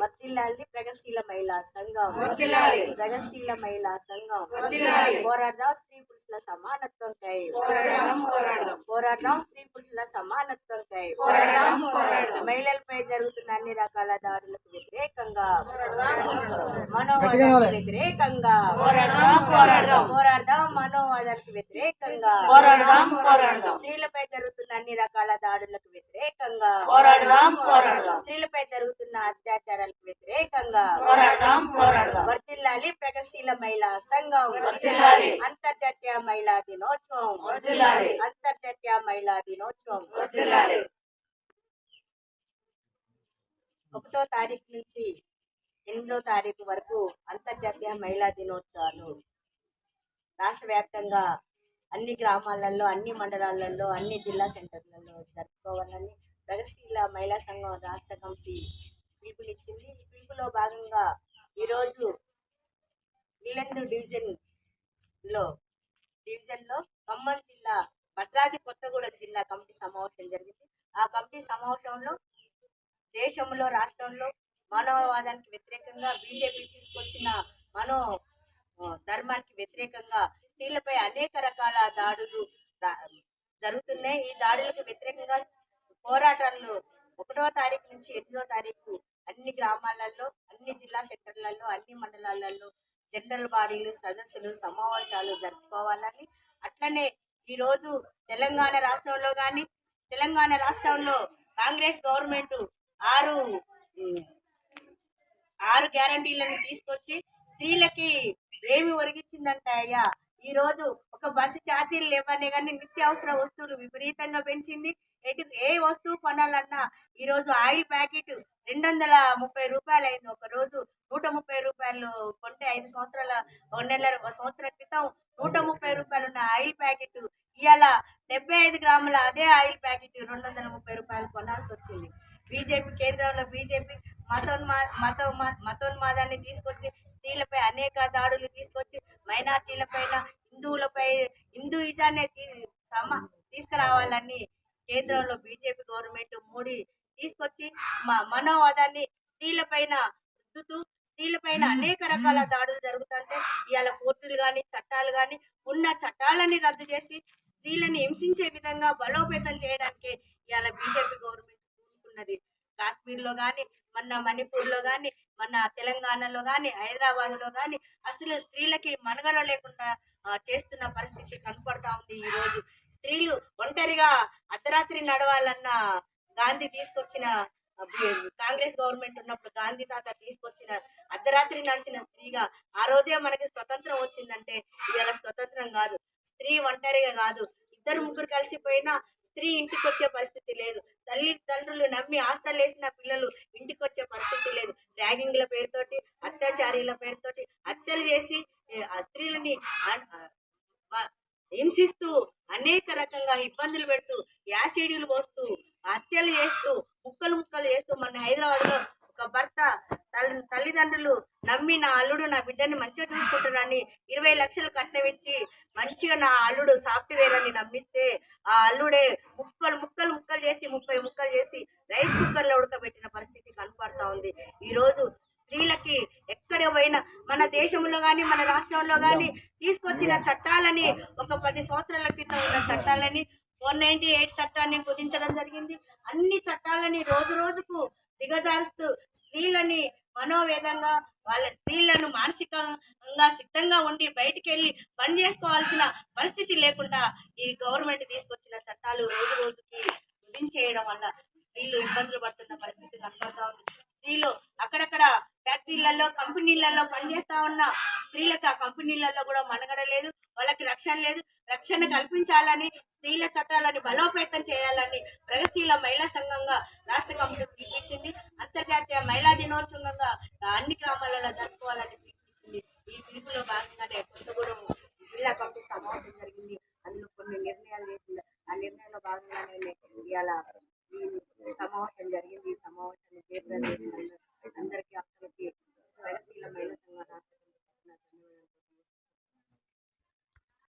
ಮತ್ತಿಲ್ಲಾಲಿ ಪ್ರಗತಿಶೀಲ ಮಹಿಳಾ ಸಂಘ ಪ್ರಗತಿಶೀಲ మహిళా సంఘం. పోరాడదాం స్త్రీ పురుషుల సమానత్వం కై. పోరాడదాం స్త్రీ పురుషుల సమానత్వంకై. మహిళలపై జరుగుతున్న అన్ని రకాల దాడులకు వ్యతిరేకంగా. మనోవాదానికి వ్యతిరేకంగా పోరాడదాం, పోరాడదాం. పోరాడదాం మనోవాదానికి వ్యతిరేకంగా పోరాడదాం, పోరాడదాం. స్త్రీలపై జరుగుతున్న అన్ని రకాల దాడులకు వ్యతిరేకంగా పోరాడదాం, పోరాడదాం. స్త్రీలపై జరుగుతున్న అత్యాచారాలకు వ్యతిరేకంగా పోరాడదాం, పోరాడదాం. వర్తిల్లాలి ప్రగతిశీల మహిళా సంఘం. అంతర్జాతీయ మహిళా దినోత్సవం. అంతర్జాతీయ మహిళా దినోత్సవం. ఒకటో తారీఖు నుంచి ఎనిమిదో తారీఖు వరకు అంతర్జాతీయ మహిళా దినోత్సవాలు రాష్ట్ర వ్యాప్తంగా అన్ని గ్రామాలలో అన్ని మండలాలలో అన్ని జిల్లా సెంటర్లలో జరుపుకోవాలని ప్రగతిశీల మహిళా సంఘం రాష్ట్ర కమిటీ పిలుపునిచ్చింది ఈ పిలుపులో భాగంగా ఈరోజు నీలందు డివిజన్లో డివిజన్లో ఖమ్మం భద్రాద్రి కొత్తగూడెం జిల్లా కమిటీ సమావేశం జరిగింది. ఆ కమిటీ సమావేశంలో దేశంలో రాష్ట్రంలో మానవవాదానికి వ్యతిరేకంగా బీజేపీ తీసుకొచ్చిన మనో ధర్మానికి వ్యతిరేకంగా స్త్రీలపై అనేక రకాల దాడులు జరుగుతున్నాయి. ఈ దాడులకు వ్యతిరేకంగా పోరాటాలు ఒకటో తారీఖు నుంచి ఎనిమిదో తారీఖు అన్ని గ్రామాలలో అన్ని జిల్లా సెంటర్లలో అన్ని మండలాలలో జనరల్ బాడీలు సదస్సులు సమావేశాలు జరుపుకోవాలని అట్లనే ఈరోజు తెలంగాణ రాష్ట్రంలో కానీ తెలంగాణ రాష్ట్రంలో కాంగ్రెస్ గవర్నమెంట్ ఆరు ఆరు గ్యారంటీలను తీసుకొచ్చి స్త్రీలకి ఏమి ఒరిగించిందంట అయ్యా ఈ రోజు ఒక బస్సు ఛార్జీలు లేవనే కానీ నిత్యావసర వస్తువులు విపరీతంగా పెంచింది. ఎటు ఏ వస్తువు కొనాలన్నా ఈరోజు ఆయిల్ ప్యాకెట్ రెండు వందల ముప్పై రూపాయలు అయింది ఒక రోజు నూట ముప్పై రూపాయలు కొంటే ఐదు సంవత్సరాల ఒక నెల ఒక సంవత్సరం క్రితం నూట ముప్పై ఆయిల్ ప్యాకెట్. ఇవాళ డెబ్బై ఐదు గ్రాముల అదే ఆయిల్ ప్యాకెట్ రెండు వందల ముప్పై రూపాయలు కొనాల్సి వచ్చింది బీజేపీ కేంద్రంలో బీజేపీ మతోన్మా మతో మతోన్మాదాన్ని తీసుకొచ్చి స్త్రీలపై అనేక దాడులు తీసుకొచ్చి మైనార్టీలపైన హిందువులపై హిందూయిజాన్ని తీ- సమ తీసుకురావాలని కేంద్రంలో బీజేపీ గవర్నమెంట్ మోడీ తీసుకొచ్చి మా మనోవాదాన్ని స్త్రీలపైన రుద్దుతూ స్త్రీలపైన అనేక రకాల దాడులు జరుగుతుంటే ఇవాళ కోర్టులు కానీ చట్టాలు కానీ ఉన్న చట్టాలని రద్దు చేసి స్త్రీలని హింసించే విధంగా బలోపేతం చేయడానికి ఇవాళ బీజేపీ గవర్నమెంట్ పూనుకున్నది కాశ్మీర్లో కానీ మన మణిపూర్లో కానీ మన తెలంగాణలో కానీ హైదరాబాద్లో కానీ అసలు స్త్రీలకి మనుగడ లేకుండా చేస్తున్న పరిస్థితి కనపడతా ఉంది ఈరోజు స్త్రీలు ఒంటరిగా అర్ధరాత్రి నడవాలన్న గాంధీ తీసుకొచ్చిన కాంగ్రెస్ గవర్నమెంట్ ఉన్నప్పుడు గాంధీ తాత తీసుకొచ్చిన అర్ధరాత్రి నడిచిన స్త్రీగా ఆ రోజే మనకి స్వతంత్రం వచ్చిందంటే ఇవాళ స్వతంత్రం కాదు. స్త్రీ ఒంటరిగా కాదు. ఇద్దరు ముగ్గురు కలిసిపోయినా స్త్రీ ఇంటికి వచ్చే పరిస్థితి లేదు. తల్లిదండ్రులు నమ్మి హాస్టల్ వేసిన పిల్లలు ఇంటికి వచ్చే పరిస్థితి లేదు. ర్యాగింగ్ల పేరుతోటి అత్యాచారీల పేరుతోటి హత్యలు చేసి ఆ స్త్రీలని హింసిస్తూ అనేక రకంగా ఇబ్బందులు పెడుతూ యాసిడ్లు పోస్తూ హత్యలు చేస్తూ చేస్తూ మన హైదరాబాద్లో ఒక భర్త తల్లిదండ్రులు నమ్మి నా అల్లుడు నా బిడ్డని మంచిగా చూసుకుంటున్నాన్ని ఇరవై లక్షలు కట్టవిచ్చి మంచిగా నా అల్లుడు సాఫ్ట్వేర్ అని నమ్మిస్తే ఆ అల్లుడే ముక్కలు ముక్కలు ముక్కలు చేసి ముప్పై ముక్కలు చేసి రైస్ కుక్కర్లో ఉడకబెట్టిన పరిస్థితి కనపడతా ఉంది. ఈ రోజు స్త్రీలకి ఎక్కడ పోయినా మన దేశంలో కానీ మన రాష్ట్రంలో కానీ తీసుకొచ్చిన చట్టాలని ఒక పది సంవత్సరాల క్రితం ఉన్న చట్టాలని వన్ నైన్టీ ఎయిట్ చట్టాన్ని కుదించడం జరిగింది. అన్ని చట్టాలని రోజు రోజుకు దిగజారుస్తూ స్త్రీలని మనోవేదంగా వాళ్ళ స్త్రీలను మానసికంగా సిద్ధంగా ఉండి బయటికి వెళ్ళి పని చేసుకోవాల్సిన పరిస్థితి లేకుండా ఈ గవర్నమెంట్ తీసుకొచ్చిన చట్టాలు రోజు రోజుకి కుదించేయడం వల్ల స్త్రీలు ఇబ్బందులు పడుతున్న పరిస్థితి కనబడతా ఉంది. స్త్రీలు అక్కడక్కడ ఫ్యాక్టరీలలో కంపెనీలలో పనిచేస్తా ఉన్న స్త్రీలకు ఆ కంపెనీలలో కూడా మనగడ లేదు వాళ్ళకి రక్షణ లేదు. రక్షణ కల్పించాలని స్త్రీల చట్టాలని బలోపేతం చేయాలని ప్రగతిశీల మహిళా సంఘంగా రాష్ట్ర కమిటీ పిలిపించింది. అంతర్జాతీయ మహిళా దినోత్సవంగా అన్ని గ్రామాలలో జరుపుకోవాలని పిలిపించింది. ఈ పిలుపులో భాగంగానే కొత్తగూడెం జిల్లా కమిటీ సమావేశం జరిగింది. అందులో కొన్ని నిర్ణయాలు చేసింది. ఆ నిర్ణయంలో భాగంగానే ఇవాళ సమావేశం జరిగింది. ఈ సమావేశాన్ని తీర్థం చేసిన అందరికీ